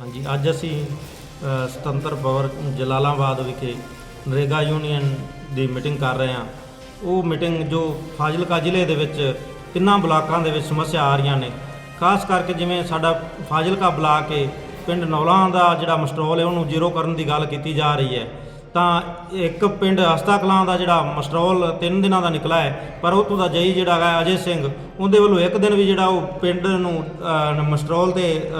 ਹਾਂਜੀ ਅੱਜ ਅਸੀਂ ਅ, ਸੁਤੰਤਰ ਪਵਰ ਜਲਾਲਾਬਾਦ ਵਿਖੇ ਨਰੇਗਾ ਯੂਨੀਅਨ ਦੀ ਮੀਟਿੰਗ ਕਰ ਰਹੇ ਹਾਂ। ਉਹ ਮੀਟਿੰਗ ਜੋ ਫਾਜ਼ਿਲਕਾ ਜ਼ਿਲ੍ਹੇ ਦੇ ਵਿੱਚ ਤਿੰਨਾਂ ਬਲਾਕਾਂ ਦੇ ਵਿੱਚ ਸਮੱਸਿਆ ਆ ਰਹੀਆਂ ਨੇ। ਖਾਸ ਕਰਕੇ ਜਿਵੇਂ ਸਾਡਾ ਫਾਜ਼ਿਲਕਾ ਬਲਾਕ ਹੈ ਪਿੰਡ ਨੌਲਾਂ ਦਾ ਜਿਹੜਾ ਮਸਟਰੋਲ ਹੈ ਉਹਨੂੰ ਜ਼ੀਰੋ ਕਰਨ ਦੀ ਗੱਲ ਕੀਤੀ ਜਾ ਰਹੀ ਹੈ। ਤਾਂ ਇੱਕ ਪਿੰਡ ਹਸਤਾ ਕਲਾਂ ਦਾ ਜਿਹੜਾ ਮਸਟਰੋਲ ਤਿੰਨ ਦਿਨਾਂ ਦਾ ਨਿਕਲਾ ਹੈ ਪਰ ਉਹ ਤੋਂ ਦਾ ਜਈ ਜਿਹੜਾ ਹੈ ਅਜੇ ਸਿੰਘ ਉਹਦੇ ਵੱਲੋਂ ਇੱਕ ਦਿਨ ਵੀ ਜਿਹੜਾ ਉਹ ਪਿੰਡ ਨੂੰ ਅਹ, ਮਸਟਰੋਲ ਤੇ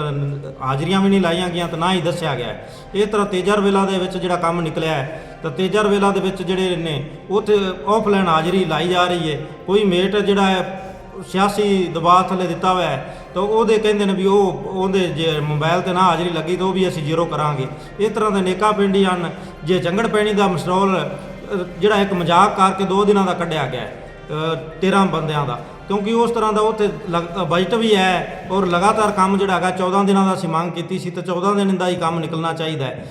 ਹਾਜ਼ਰੀਆਂ ਵੀ ਨਹੀਂ ਲਾਈਆਂ ਗਈਆਂ ਤੇ ਨਾ ਹੀ ਦੱਸਿਆ ਗਿਆ ਹੈ। ਇਹ ਤਰ੍ਹਾਂ ਤੇਜਰ ਵੇਲਾ ਦੇ ਵਿੱਚ ਜਿਹੜਾ ਕੰਮ ਨਿਕਲਿਆ ਹੈ ਤਾਂ ਤੇਜਰ ਵੇਲਾ ਦੇ ਵਿੱਚ ਜਿਹੜੇ ਨੇ ਉੱਥੇ ਆਫਲਾਈਨ ਹਾਜ਼ਰੀ ਲਾਈ ਜਾ ਰਹੀ ਹੈ ਕੋਈ ਮੇਟ ਜਿਹੜਾ ਹੈ ਸਿਆਸੀ ਦਬਾਅ ਥੱਲੇ ਦਿੱਤਾ ਹੋਇਆ ਹੈ, ਤਾਂ ਉਹਦੇ ਕਹਿੰਦੇ ਨੇ ਵੀ ਉਹ ਉਹਦੇ ਜੇ ਮੋਬਾਈਲ ਤੇ ਨਾ ਹਾਜ਼ਰੀ ਲੱਗੀ ਤਾਂ ਉਹ ਵੀ ਅਸੀਂ ਜ਼ੀਰੋ ਕਰਾਂਗੇ। ਇਸ ਤਰ੍ਹਾਂ ਦੇ ਨੇਕਾ ਪਿੰਡੀ ਹਨ, ਜੇ ਜੰਗੜ ਪੈਣੀ ਦਾ ਮਸਰੋਲ ਜਿਹੜਾ ਇੱਕ ਮਜ਼ਾਕ ਕਰਕੇ ਦੋ ਦਿਨਾਂ ਦਾ ਕੱਢਿਆ ਗਿਆ ਹੈ 13 ਬੰਦਿਆਂ ਦਾ। ਕਿਉਂਕਿ ਉਸ ਤਰ੍ਹਾਂ ਦਾ ਉੱਥੇ ਲਗ- ਬਜਟ ਵੀ ਹੈ ਔਰ ਲਗਾਤਾਰ ਕੰਮ ਜਿਹੜਾ ਹੈਗਾ 14 ਦਿਨਾਂ ਦਾ ਅਸੀਂ ਮੰਗ ਕੀਤੀ ਸੀ ਤਾਂ 14 ਦਿਨ ਦਾ ਹੀ ਕੰਮ ਨਿਕਲਣਾ ਚਾਹੀਦਾ ਹੈ।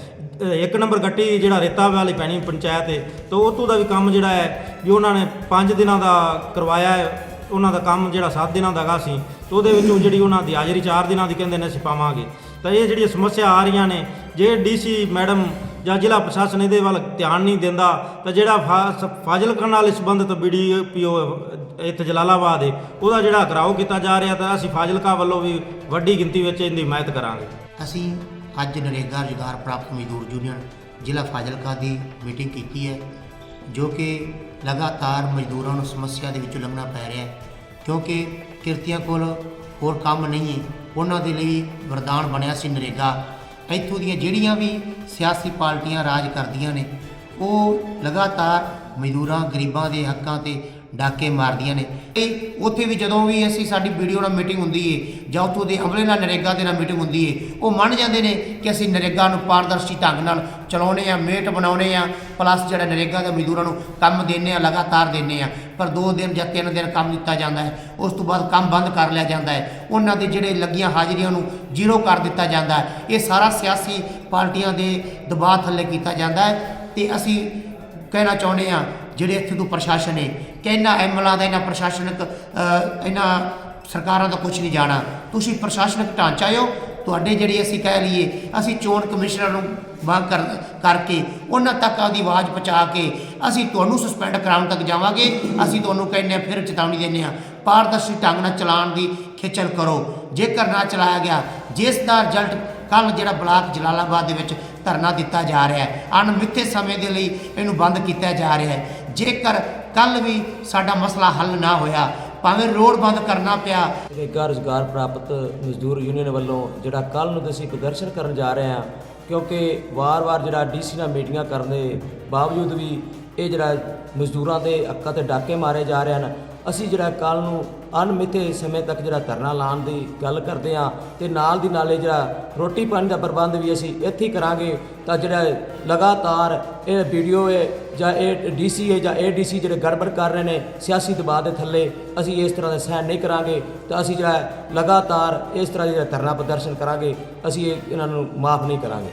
ਇੱਕ ਨੰਬਰ ਗੱਟੀ ਜਿਹੜਾ ਰੇਤਾ ਵਾਲੀ ਪੈਣੀ ਪੰਚਾਇਤ ਹੈ ਤਾਂ ਉਹ ਤੋਂ ਦਾ ਵੀ ਕੰਮ ਜਿਹੜਾ ਹੈ, ਵੀ ਉਹਨਾਂ ਨੇ 5 ਦਿਨਾਂ ਦਾ ਕਰਵਾਇਆ ਹੈ ਉਹਨਾਂ ਦਾ ਕੰਮ ਜਿਹੜਾ 7 ਦਿਨਾਂ ਦਾ ਹੈਗਾ ਸੀ, ਤੇ ਉਹਦੇ ਵਿੱਚੋਂ ਜਿਹੜੀ ਉਹਨਾਂ ਦੀ ਹਾਜ਼ਰੀ 4 ਦਿਨਾਂ ਦੀ ਕਹਿੰਦੇ ਨੇ ਅਸੀਂ ਪਾਵਾਂਗੇ। ਤਾਂ ਇਹ ਜਿਹੜੀਆਂ ਸਮੱਸਿਆ ਆ ਰਹੀਆਂ ਨੇ, ਜੇ ਡੀਸੀ ਮੈਡਮ ਜਾਂ ਜ਼ਿਲ੍ਹਾ ਪ੍ਰਸ਼ਾਸਨ ਇਹਦੇ ਵੱਲ ਧਿਆਨ ਨਹੀਂ ਦਿੰਦਾ, ਤਾਂ ਜਿਹੜਾ ਫਾ- ਫਾਜ਼ਿਲਕਾ ਨਾਲ ਸੰਬੰਧਿਤ ਬੀਡੀਪੀਓ ਇੱਥੇ ਜਲਾਲਾਬਾਦ ਹੈ ਉਹਦਾ ਜਿਹੜਾ ਘਰਾਓ ਕੀਤਾ ਜਾ ਰਿਹਾ, ਤਾਂ ਅਸੀਂ ਫਾਜ਼ਿਲਕਾ ਵੱਲੋਂ ਵੀ ਵੱਡੀ ਗਿਣਤੀ ਵਿੱਚ ਇਹਦੀ ਹਮਾਇਤ ਕਰਾਂਗੇ। ਅਸੀਂ ਅੱਜ ਨਰੇਗਾ ਰੁਜ਼ਗਾਰ ਪ੍ਰਾਪਤ ਮਜ਼ਦੂਰ ਯੂਨੀਅਨ ਜ਼ਿਲ੍ਹਾ ਫਾਜ਼ਿਲਕਾ ਦੀ ਮੀਟਿੰਗ ਕੀਤੀ ਹੈ। ਜੋ ਕਿ ਲਗਾਤਾਰ ਮਜ਼ਦੂਰਾਂ ਨੂੰ ਸਮੱਸਿਆ ਦੇ ਵਿੱਚੋਂ ਲੰਘਣਾ ਪੈ ਰਿਹਾ ਹੈ। ਕਿਉਂਕਿ ਕਿਰਤੀਆਂ ਕੋਲ ਹੋਰ ਕੰਮ ਨਹੀਂ ਹੈ। ਉਹਨਾਂ ਦੇ ਲਈ ਵਰਦਾਨ ਬਣਿਆ ਸੀ ਨਰੇਗਾ। ਇੱਥੋਂ ਦੀਆਂ ਜਿਹੜੀਆਂ ਵੀ ਸਿਆਸੀ ਪਾਰਟੀਆਂ ਰਾਜ ਕਰਦੀਆਂ ਨੇ, ਉਹ ਲਗਾਤਾਰ ਮਜ਼ਦੂਰਾਂ, ਗਰੀਬਾਂ ਦੇ ਹੱਕਾਂ ਤੇ ਡਾਕੇ ਮਾਰਦੀਆਂ ਨੇ। ਇਹ ਉੱਥੇ ਵੀ ਜਦੋਂ ਵੀ ਅਸੀਂ ਸਾਡੀ ਵੀਡੀਓ ਨਾਲ ਮੀਟਿੰਗ ਹੁੰਦੀ ਏ, ਜਾਂ ਉੱਥੋਂ ਦੇ ਅਮਲੇ ਨਾਲ ਨਰੇਗਾ ਦੇ ਨਾਲ ਮੀਟਿੰਗ ਹੁੰਦੀ ਏ, ਉਹ ਮੰਨ ਜਾਂਦੇ ਨੇ ਕਿ ਅਸੀਂ ਨਰੇਗਾ ਨੂੰ ਪਾਰਦਰਸ਼ੀ ਢੰਗ ਨਾਲ ਚਲਾਉਣੇ ਆ, ਮੇਟ ਬਣਾਉਣੇ ਆ, ਪਲੱਸ ਜਿਹੜਾ ਨਰੇਗਾ ਦੇ ਮਜ਼ਦੂਰਾਂ ਨੂੰ ਕੰਮ ਦੇਣੇ ਆ, ਲਗਾਤਾਰ ਦੇਣੇ ਆ, ਪਰ 2 ਦਿਨ ਜਾਂ 3 ਦਿਨ ਕੰਮ ਦਿੱਤਾ ਜਾਂਦਾ ਹੈ, ਉਸ ਤੋਂ ਬਾਅਦ ਕੰਮ ਬੰਦ ਕਰ ਲਿਆ ਜਾਂਦਾ ਹੈ। ਉਹਨਾਂ ਦੇ ਜਿਹੜੇ ਲੱਗੀਆਂ ਹਾਜ਼ਰੀਆਂ ਨੂੰ ਜ਼ੀਰੋ ਕਰ ਦਿੱਤਾ ਜਾਂਦਾ ਹੈ। ਇਹ ਸਾਰਾ ਸਿਆਸੀ ਪਾਰਟੀਆਂ ਦੇ ਦਬਾਅ ਥੱਲੇ ਕੀਤਾ ਜਾਂਦਾ ਹੈ ਤੇ ਅਸੀਂ ਕਹਿਣਾ ਚਾਹੁੰਦੇ ਆ ਜਿਹੜੇ ਇੱਥੇ ਤੋਂ ਪ੍ਰਸ਼ਾਸਨ ਹੈ ਕਿ ਇਹਨਾਂ ਐਮਲਾਂ ਦਾ, ਇਹਨਾਂ ਪ੍ਰਸ਼ਾਸਨਿਕ ਇਹਨਾਂ ਸਰਕਾਰਾਂ ਦਾ ਕੁਝ ਨਹੀਂ ਜਾਣਾ। ਤੁਸੀਂ ਪ੍ਰਸ਼ਾਸਨਿਕ ਢਾਂਚਾ ਹੋ ਤੁਹਾਡੇ ਜਿਹੜੇ ਅਸੀਂ ਕਹਿ ਲਈਏ, ਅਸੀਂ ਚੋਣ ਕਮਿਸ਼ਨਰ ਨੂੰ ਮੰਗ ਕਰ, ਕਰਕੇ ਉਹਨਾਂ ਤੱਕ ਆਪਦੀ ਆਵਾਜ਼ ਪਹੁੰਚਾ ਕੇ ਅਸੀਂ ਤੁਹਾਨੂੰ ਸਸਪੈਂਡ ਕਰਾਉਣ ਤੱਕ ਜਾਵਾਂਗੇ। ਅਸੀਂ ਤੁਹਾਨੂੰ ਕਹਿੰਦੇ ਹਾਂ, ਫਿਰ ਚੇਤਾਵਨੀ ਦਿੰਦੇ ਹਾਂ। ਪਾਰਦਰਸ਼ੀ ਢੰਗ ਨਾਲ ਚਲਾਉਣ ਦੀ ਖੇਚਲ ਕਰੋ। ਜੇਕਰ ਨਾ ਚਲਾਇਆ ਗਿਆ, ਜਿਸ ਦਾ ਰਿਜ਼ਲਟ ਕੱਲ ਜਿਹੜਾ ਬਲਾਕ ਜਲਾਲਾਬਾਦ ਦੇ ਵਿੱਚ ਧਰਨਾ ਦਿੱਤਾ ਜਾ ਰਿਹਾ ਹੈ। ਅਣਮਿੱਥੇ ਸਮੇਂ ਦੇ ਲਈ ਇਹਨੂੰ ਬੰਦ ਕੀਤਾ ਜਾ ਰਿਹਾ ਹੈ। ਜੇਕਰ ਕੱਲ ਵੀ ਸਾਡਾ ਮਸਲਾ ਹੱਲ ਨਾ ਹੋਇਆ, ਭਾਵੇਂ ਰੋਡ ਬੰਦ ਕਰਨਾ ਪਿਆ। ਨਰੇਗਾ ਰੁਜ਼ਗਾਰ ਪ੍ਰਾਪਤ ਮਜ਼ਦੂਰ ਯੂਨੀਅਨ ਵੱਲੋਂ ਜਿਹੜਾ ਕੱਲ ਨੂੰ ਅਸੀਂ ਪ੍ਰਦਰਸ਼ਨ ਕਰਨ ਜਾ ਰਹੇ ਹਾਂ, ਕਿਉਂਕਿ ਵਾਰ-ਵਾਰ ਜਿਹੜਾ ਡੀਸੀ ਨਾਲ ਮੀਟਿੰਗਾਂ ਕਰਨ ਦੇ ਬਾਵਜੂਦ ਵੀ ਇਹ ਜਿਹੜਾ ਮਜ਼ਦੂਰਾਂ ਦੇ ਹੱਕਾਂ ਤੇ ਡਾਕੇ ਮਾਰੇ ਜਾ ਰਹੇ ਹਨ। ਅਸੀਂ ਜਿਹੜਾ ਕੱਲ ਨੂੰ ਅਣਮਿੱਥੇ ਸਮੇਂ ਤੱਕ ਜਿਹੜਾ ਧਰਨਾ ਲਾਉਣ ਦੀ ਗੱਲ ਕਰਦੇ ਹਾਂ ਤੇ ਨਾਲ ਦੀ ਨਾਲੇ ਜਿਹੜਾ ਰੋਟੀ ਪਾਣੀ ਦਾ ਪ੍ਰਬੰਧ ਵੀ ਅਸੀਂ ਇੱਥੇ ਕਰਾਂਗੇ ਤਾਂ ਜਿਹੜਾ ਲਗਾਤਾਰ ਇਹ ਵੀਡੀਓ ਹੈ ਜਾਂ ਇਹ ਡੀਸੀ ਹੈ ਜਾਂ ਇਹ ਡੀਸੀ ਜਿਹੜੇ ਗੜਬੜ ਕਰ ਰਹੇ ਨੇ ਸਿਆਸੀ ਦਬਾਅ ਦੇ ਥੱਲੇ, ਅਸੀਂ ਇਸ ਤਰ੍ਹਾਂ ਦਾ ਸਹਿਣ ਨਹੀਂ ਕਰਾਂਗੇ ਤਾਂ ਅਸੀਂ ਜਿਹੜਾ ਲਗਾਤਾਰ ਇਸ ਤਰ੍ਹਾਂ ਦਾ ਧਰਨਾ ਪ੍ਰਦਰਸ਼ਨ ਕਰਾਂਗੇ, ਅਸੀਂ ਇਹ ਇਹਨਾਂ ਨੂੰ ਮਾਫ ਨਹੀਂ ਕਰਾਂਗੇ।